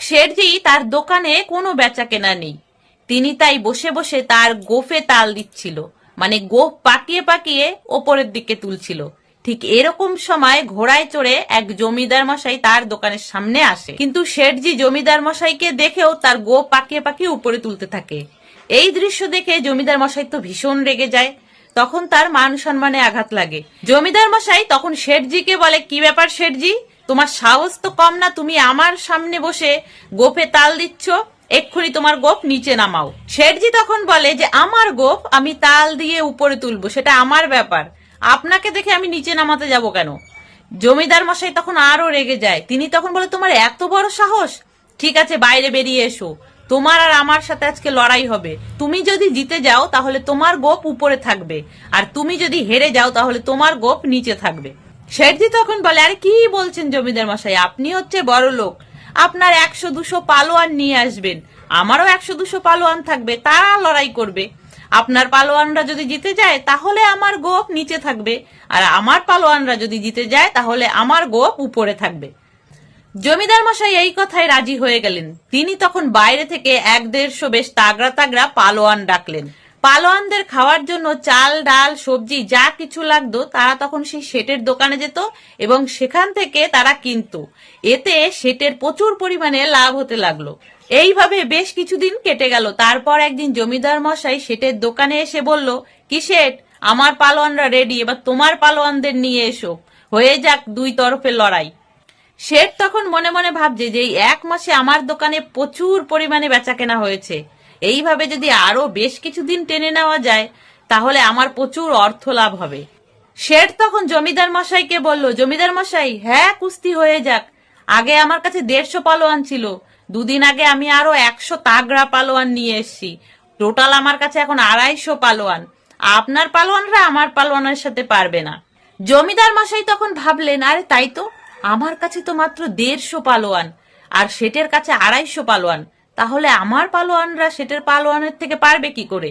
শেঠজি তার দোকানে কোনো বেচা কেনা নেই। তিনি তাই বসে বসে তার গোফে তাল দিচ্ছিল মানে গোফ পাকিয়ে পাকিয়ে ওপরের দিকে তুলছিল। ঠিক এরকম সময় ঘোড়ায় চড়ে এক জমিদার মশাই তার দোকানের সামনে আসে। কিন্তু শেঠজি জমিদার মশাইকে দেখেও তার গোপ পাকিয়ে পাকিয়ে উপরে তুলতে থাকে। এই দৃশ্য দেখে জমিদার মশাই তো ভীষণ রেগে যায়। তখন তার মান সম্মানে আঘাত লাগে। জমিদার মশাই তখন শেঠজিকে বলে, কি ব্যাপার শেঠজি তোমার সাহস তো কম না, তুমি আমার সামনে বসে গোপে তাল দিচ্ছ। এক্ষুনি তোমার গোপ নিচে নামাও। শেঠজি তখন বলে যে, আমার গোপ আমি তাল দিয়ে উপরে তুলবো, সেটা আমার ব্যাপার। আপনাকে দেখে আমি নিচে নামাতে যাব কেন? জমিদার মশাই তখন আরও রেগে যায়। তিনি তখন বলে, তোমার এত বড় সাহস? ঠিক আছে, বাইরে বেরিয়ে এসো। তোমার আর আমার সাথে আজকে লড়াই হবে। তুমি যদি জিতে যাও, তাহলে তোমার গোপ উপরে থাকবে। আর তুমি যদি হেরে যাও, তাহলে তোমার গোপ নিচে থাকবে। শেঠজি তখন বলে, আরে কি বলছেন জমিদার মশাই? আপনি হচ্ছে বড় লোক। আপনার একশো দুশো পালোয়ান নিয়ে আসবেন। আমারও একশো দুশো পালোয়ান থাকবে, তারা লড়াই করবে। আপনার পালোয়ানরা যদি জিতে যায়, তাহলে আমার গোপ নিচে থাকবে। আর আমার পালোয়ানরা যদি জিতে যায়, তাহলে আমার গোপ উপরে থাকবে। জমিদার মশাই এই কথায় রাজি হয়ে গেলেন। তিনি তখন বাইরে থেকে এক দেড়শো বেশ তাগড়া তাগড়া পালোয়ান ডাকলেন। পালোয়ানদের খাওয়ার জন্য চাল, ডাল, সবজি, যা কিছু লাগতো, তারা তখন সেই শেটের দোকানে যেত এবং সেখান থেকে তারা কিনতো। এতে শেটের প্রচুর পরিমাণে লাভ হতে লাগল। এইভাবে বেশ কিছুদিন কেটে গেল। তারপর একদিন জমিদার মশাই শেটের দোকানে এসে বলল, কি শেঠ আমার পালোয়ানরা রেডি এবার তোমার পালোয়ানদের নিয়ে এসো। হয়ে যাক দুই তরফে লড়াই। শেঠ তখন মনে মনে ভাবছে যে এই এক মাসে আমার দোকানে প্রচুর পরিমাণে বেচা কেনা হয়েছে। এইভাবে যদি আরও বেশ কিছুদিন টেনে নেওয়া যায়, তাহলে আমার প্রচুর অর্থ লাভ হবে। শেঠ তখন জমিদার মশাইকে বলল, জমিদার মশাই হ্যাঁ কুস্তি হয়ে যাক। আগে আমার কাছে দেড়শো পালোয়ান ছিল। দুদিন আগে আমি আরও একশো তাগড়া পালোয়ান নিয়ে এসেছি। টোটাল আমার কাছে এখন আড়াইশো পালোয়ান। আপনার পালোয়ানরা আমার পালোয়ানের সাথে পারবে না। জমিদার মশাই তখন ভাবলেন, আরে, তাই তো। আমার কাছে তো মাত্র দেড়শো পালোয়ান, আর সেটের কাছে আড়াইশো পালোয়ান। তাহলে আমার পালোয়ানরা সেটের পালোয়ানের থেকে পারবে কি করে?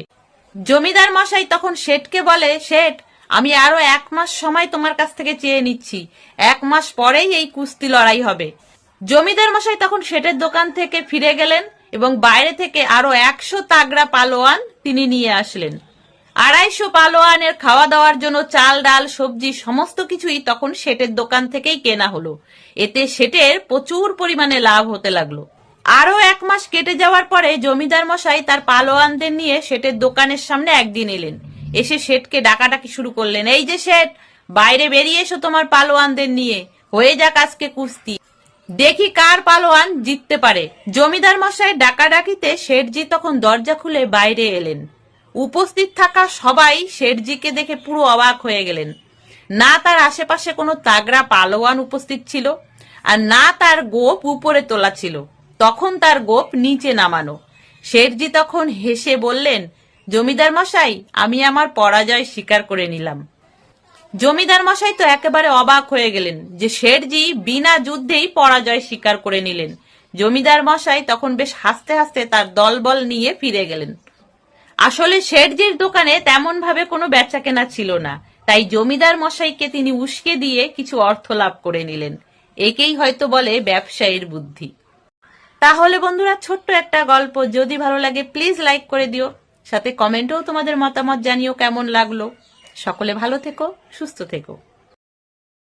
জমিদার মশাই তখন শেঠকে বলে, শেঠ, আমি আরও এক মাস সময় তোমার কাছ থেকে চেয়ে নিচ্ছি। এক মাস পরেই এই কুস্তি লড়াই হবে। জমিদার মশাই তখন শেঠের দোকান থেকে ফিরে গেলেন এবং বাইরে থেকে আরও একশো তাগড়া পালোয়ান তিনি নিয়ে আসলেন। আড়াইশো পালোয়ানের খাওয়া দাওয়ার জন্য চাল, ডাল, সবজি, সমস্ত কিছুই তখন শেটের দোকান থেকেই কেনা হলো। এতে শেটের প্রচুর পরিমাণে লাভ হতে লাগল। আরও এক মাস কেটে যাওয়ার পরে জমিদার মশাই তার পালোয়ানদের নিয়ে শেঠের দোকানের সামনে একদিন এলেন। এসে শেঠকে ডাকাডাকি শুরু করলেন। এই যে শেঠ, বাইরে বেরিয়ে এসো তোমার পালোয়ানদের নিয়ে। হয়ে যাক আজকে কুস্তি। দেখি কার পালোয়ান জিততে পারে। জমিদার মশাই ডাকাডাকিতে শেঠজি তখন দরজা খুলে বাইরে এলেন। উপস্থিত থাকা সবাই শেঠজিকে দেখে পুরো অবাক হয়ে গেলেন। না তার আশেপাশে কোনো তাগড়া পালোয়ান উপস্থিত ছিল আর না তার গোপ উপরে তোলা ছিল। তখন তার গোপ নিচে নামানো। শেঠজি তখন হেসে বললেন, জমিদার মশাই, আমি আমার পরাজয় স্বীকার করে নিলাম। জমিদার মশাই তো একেবারে অবাক হয়ে গেলেন যে শেঠজি বিনা যুদ্ধেই পরাজয় স্বীকার করে নিলেন। জমিদার মশাই তখন বেশ হাসতে হাসতে তার দলবল নিয়ে ফিরে গেলেন। আসলে শেঠজির দোকানে তেমন ভাবে কোনো বেচা কেনা ছিল না, তাই জমিদার মশাইকে তিনি উস্কে দিয়ে কিছু অর্থ লাভ করে নিলেন। একেই হয়তো বলে ব্যবসায়ীর বুদ্ধি। তাহলে বন্ধুরা, ছোট্ট একটা গল্প। যদি ভালো লাগে প্লিজ লাইক করে দিও। সাথে কমেন্টেও তোমাদের মতামত জানিও কেমন লাগল। সকলে ভালো থেকো, সুস্থ থেকো।